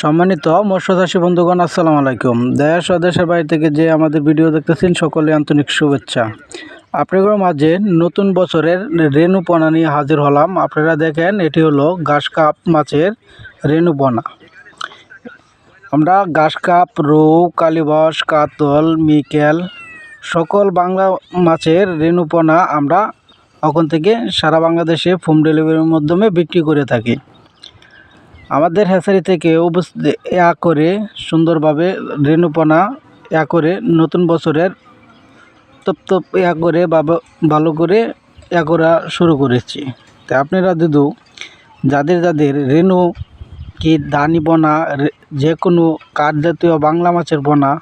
সম্মানিত মৎস্য চাষী বন্ধুগণ, আসসালামু আলাইকুম। দেশ ও দেশের বাইরে থেকে যে আমাদের ভিডিও দেখতেছেন, সকলে আন্তরিক শুভেচ্ছা। আপনাদের মাঝে নতুন বছরের রেণুপনা নিয়ে হাজির হলাম। আপনারা দেখেন, এটি হলো ঘাস কাপ মাছের রেণু পোনা। আমরা ঘাস কাপ, রৌ, কালীবাস, কাতল, মিকেল সকল বাংলা মাছের রেণু পোনা আমরা ওখান থেকে সারা বাংলাদেশে হোম ডেলিভারির মাধ্যমে বিক্রি করে থাকি। আমাদের হ্যাচারি থেকে ইয়া করে সুন্দরভাবে রেণুপনা ইয়া করে নতুন বছরের তপ তপ ইয়া করে বা ভালো করে ইয়া করা শুরু করেছি। তা আপনারা দুদু যাদের যাদের রেণু কি দানি রে- যে কোনো কাঠ জাতীয় বাংলা মাছের পোনা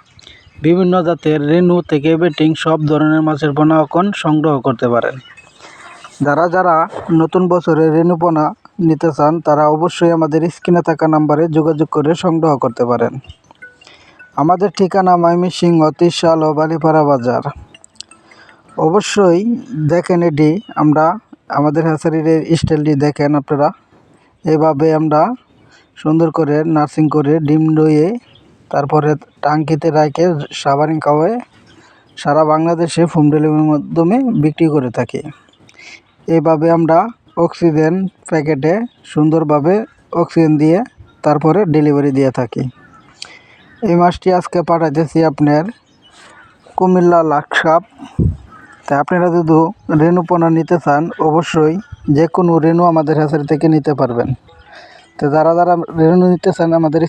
বিভিন্ন জাতের রেণু থেকে বেটিং সব ধরনের মাছের পোনা এখন সংগ্রহ করতে পারেন। যারা যারা নতুন বছরে রেণুপনা নিতে চান, তারা অবশ্যই আমাদের স্ক্রিনে থাকা নাম্বারে যোগাযোগ করে সংগ্রহ করতে পারেন। আমাদের ঠিকানা ময়মনসিংহ, ত্রিশাল ও বালিপাড়া বাজার। অবশ্যই দেখেন এটি, আমরা আমাদের হ্যাচারির স্টাইলটি দেখেন আপনারা। এভাবে আমরা সুন্দর করে নার্সিং করে ডিম দইয়ে তারপরে টাঙ্কিতে রাখে সাবারিং খাওয়ায় সারা বাংলাদেশে হোম ডেলিভারির মাধ্যমে বিক্রি করে থাকি। এইভাবে আমরা অক্সিজেন প্যাকেটে সুন্দরভাবে অক্সিজেন দিয়ে তারপরে ডেলিভারি দিয়ে থাকি। এই মাছটি আজকে পাঠাইতেছি আপনার কুমিল্লা লাকসাপ। তা আপনারা যদি রেণু পোনা নিতে চান, অবশ্যই যে কোনো রেণু আমাদের হ্যাচারি থেকে নিতে পারবেন। তো যারা যারা রেণু নিতে চান, আমাদের